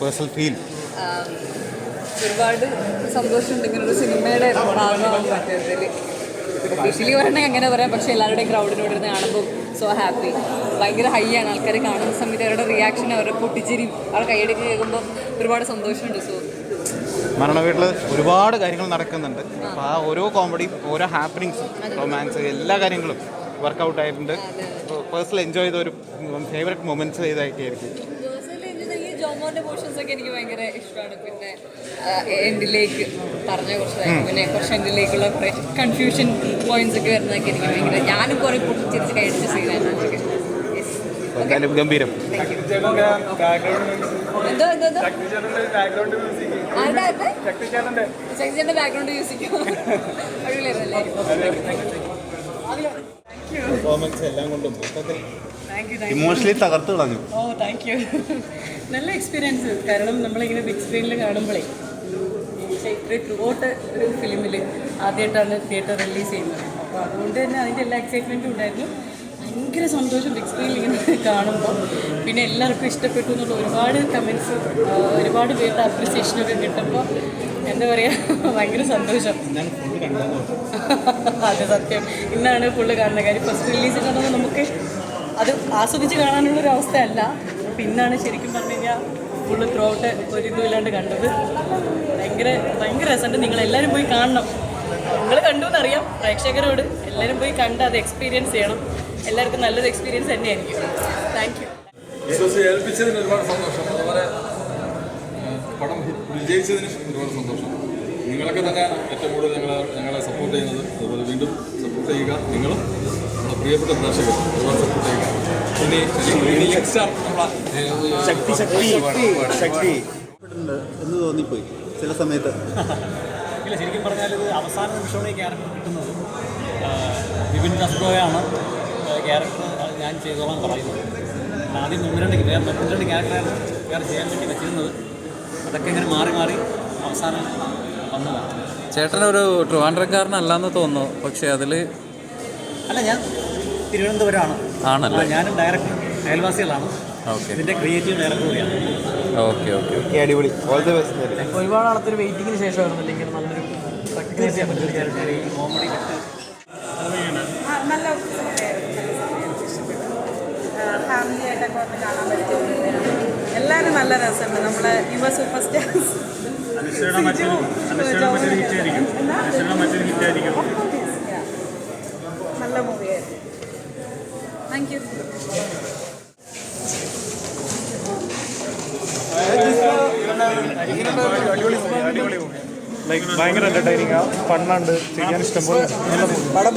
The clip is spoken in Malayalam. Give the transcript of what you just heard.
പേഴ്സണൽ ഫീൽ ഒരുപാട് സന്തോഷമുണ്ട് ഇങ്ങനെ ഒരു സിനിമയുടെ ഭാഗമാകാൻ പറ്റിയതിൽ ഒഫീഷ്യലി പറയണമെങ്കിൽ അങ്ങനെ പറയാം പക്ഷേ എല്ലാവരുടെയും ക്രൗഡിനോട് ഇരുന്ന് കാണുമ്പോൾ സോ ഹാപ്പി ഭയങ്കര ഹൈ ആണ് ആൾക്കാർ കാണുന്ന സമയത്ത് അവരുടെ റിയാക്ഷൻ അവരുടെ പൊട്ടിച്ചിരി അവരുടെ കൈയടിക്ക് കേൾക്കുമ്പോൾ ഒരുപാട് സന്തോഷമുണ്ട് സോ മരണ വീട്ടിൽ ഒരുപാട് കാര്യങ്ങൾ നടക്കുന്നുണ്ട്. അപ്പോൾ ആ ഓരോ കോമഡിയും ഓരോ ഹാപ്പനിങ്സും റൊമാൻസ് എല്ലാ കാര്യങ്ങളും വർക്കൗട്ട് ആയിട്ടുണ്ട്. പേഴ്സണൽ എൻജോയ് ചെയ്ത ഒരു ഫേവററ്റ് മൊമെന്റ്സ് ചെയ്തായിട്ടായിരിക്കും എനിക്ക് പോർഷൻസ് ഒക്കെ എനിക്ക് ഭയങ്കര ഇഷ്ടമാണ് പിന്നെ എൻഡിലേക്ക് പറഞ്ഞ കുറച്ച്. പിന്നെ കുറച്ച് എൻഡിലേക്കുള്ള കുറെ കൺഫ്യൂഷൻ പോയിന്റ്സ് ഒക്കെ വരുന്നതൊക്കെ എനിക്ക് ഭയങ്കര ഞാനും കുറേ പൊട്ടിച്ചിരിച്ച് കഴിച്ച സീനാണ്. എന്തായാലും ഗംഭീരം. ബാക്ക്ഗ്രൗണ്ട് യൂസ് ചെയ്യും അടിപൊളിയായിരുന്നല്ലേ? പെർഫോമൻസ് എല്ലാം കൊണ്ടും മൊത്തത്തിൽ ഇമോഷണലി തകർത്ത് കളഞ്ഞു. ഓ താങ്ക് യു നല്ല എക്സ്പീരിയൻസ് കാരണം നമ്മളിങ്ങനെ ബിഗ് സ്ക്രീനിൽ കാണുമ്പോഴേ ചൈത്ര ത്രൂ ഔട്ട് ഒരു ഫിലിമിൽ ആദ്യമായിട്ടാണ് തിയേറ്റർ റിലീസ് ചെയ്യുന്നത്. അപ്പോൾ അതുകൊണ്ട് തന്നെ അതിന്റെ എല്ലാ എക്സൈറ്റ്മെന്റും ഉണ്ടായിരുന്നു. ഭയങ്കര സന്തോഷം ബിഗ് സ്ക്രീനിൽ ഇങ്ങനെ കാണുമ്പോൾ പിന്നെ എല്ലാവർക്കും ഇഷ്ടപ്പെട്ടു എന്നുള്ള ഒരുപാട് കമൻസ് ഒരുപാട് പേരുടെ അപ്രിസിയേഷനൊക്കെ കിട്ടുമ്പോൾ എന്താ പറയുക ഭയങ്കര സന്തോഷം. അതെ സത്യം. ഇന്നാണ് ഫുള്ള് കാണുന്ന കാര്യം ഫസ്റ്റ് റിലീസ് കാണുമ്പോൾ നമുക്ക് അത് ആസ്വദിച്ച് കാണാനുള്ള ഒരു അവസ്ഥയല്ല. അപ്പോൾ ഇന്നാണ് ശരിക്കും പറഞ്ഞു കഴിഞ്ഞാൽ ഫുള്ള് ത്രൂ ഔട്ട് ഒരു ഇതുമില്ലാണ്ട് കണ്ടത്. ഭയങ്കര ഭയങ്കര രസമുണ്ട്. നിങ്ങളെല്ലാവരും പോയി കാണണം. നിങ്ങൾ കണ്ടു എന്നറിയാം പ്രേക്ഷകരോട് എല്ലാവരും പോയി കണ്ട് അത് എക്സ്പീരിയൻസ് ചെയ്യണം. എല്ലാവർക്കും നല്ലൊരു എക്സ്പീരിയൻസ് തന്നെയായിരിക്കും. താങ്ക് യു ഏൽപ്പിച്ചതിന് ഒരുപാട് സന്തോഷം. അതുപോലെ പടം വിജയിച്ചതിന് ഒരുപാട് സന്തോഷം. നിങ്ങളൊക്കെ തന്നെ ഏറ്റവും കൂടുതൽ ഞങ്ങളെ ഞങ്ങളെ സപ്പോർട്ട് ചെയ്യുന്നത്. അതുപോലെ വീണ്ടും സപ്പോർട്ട് ചെയ്യുക. നിങ്ങളും നമ്മുടെ പ്രിയപ്പെട്ട പ്രേക്ഷകർ ഒരുപാട് സപ്പോർട്ട് ചെയ്യുക. നമ്മളെ ശക്തി ശക്തി ശക്തി. എന്ന് തോന്നിപ്പോയി. ചില സമയത്ത്. ഇല്ല ശരിക്കും പറഞ്ഞാൽ ഇത് അവസാന നിമിഷമാണ് ഈ ക്യാരക്ടർ കിട്ടുന്നത് വിപിൻ ദസ്ഗോയാണ് ക്യാരക്ടർ ഞാൻ ചെയ്തോളാൻ പറയുന്നത്. ആദ്യം ഒന്ന് രണ്ട് വേറെ ഒന്ന് രണ്ട് ക്യാരക്ടറാണ് വേറെ ചെയ്യാൻ വേണ്ടി വെച്ചിരുന്നത്. അതൊക്കെ ഇങ്ങനെ മാറി മാറി അവസാനം വന്നതാണ്. ചേട്ടനൊരു ട്രിവാൻഡ്രക്കാരനല്ലാന്ന് തോന്നുന്നു. പക്ഷേ അതിൽ അല്ല ഞാൻ തിരുവനന്തപുരമാണ്. ആണല്ലോ? ഞാനും ഡയറക്ടർ അയൽവാസികളാണ്. ഓക്കെ ഇതിന്റെ ക്രിയേറ്റീവ് ഡയറക്ടർ കൂടിയാണ്. ഓക്കെ ഓക്കെ അടിപൊളി ഓൾ ദി ബെസ്റ്റ് ഒരുപാട് ആളത്തെ ഒരു വെയിറ്റിങ്ങിന് ശേഷമായിരുന്നു അല്ലെങ്കിൽ നല്ലൊരു റെക്കഗ്നൈസ് ചെയ്യാൻ പറ്റുന്ന ഒരു ക്യാരക്ടർ ഈ കോമഡി നല്ല ഫാമിലി ആയിട്ടൊക്കെ വന്ന് കാണാൻ പറ്റും എല്ലാവരും നല്ല രസമുണ്ട്. നമ്മളെ യുവ സൂപ്പർ സ്റ്റാർസ് നല്ല മൂവിയായിരുന്നു. താങ്ക് യു ലൈക്ക് ഭയങ്കര എന്റർടൈനിങ് ആ. ഫണ്ണുണ്ട് ചെയ്യാൻ ഇഷ്ടംപോലെ നല്ല